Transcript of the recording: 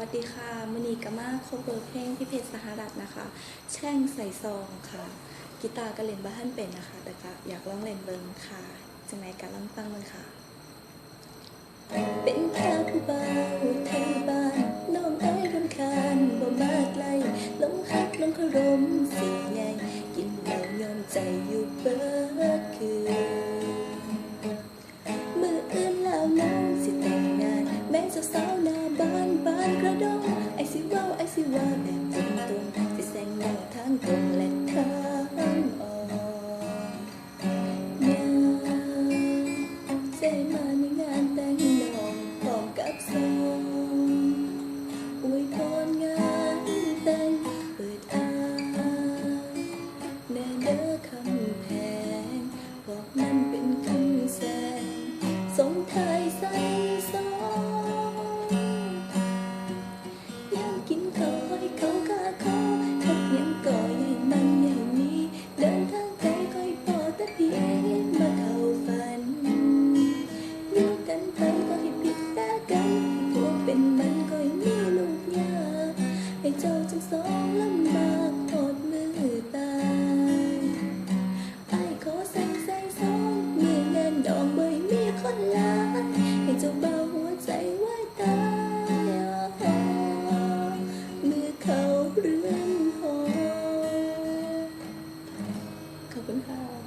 วัสดีค่ะมณีกามาโคเวอร์เพลงพี่เพชรสหรัฐนะคะ แช่งใส่ซองค่ะกีตาร์ก็เล่นบ้านเป็นนะคะ แต่ก็อยากลองเล่นเบิงค่ะจังไหนก็ลองฟังมันค่ะ เป็นแค่ผู้บ่าวไทยบ้านน้องเอ้ยรำคาญบ่มาไกลลงฮักลงคารมสีใหญ่กินเหล้ายอมใจอยู่เบิดคืนมืออื่นแล้วน้องสิแต่งงานแม่งสาวๆหน้า เจ้าจึงสองลำบากอดมือตายไอ้ขอแสงใส่สองมีเงินดอกบ่มีคนลาให้เจ้าเบาหัวใจไว้ตายมื่อเขาเรือนหอขอบคุณค่ะ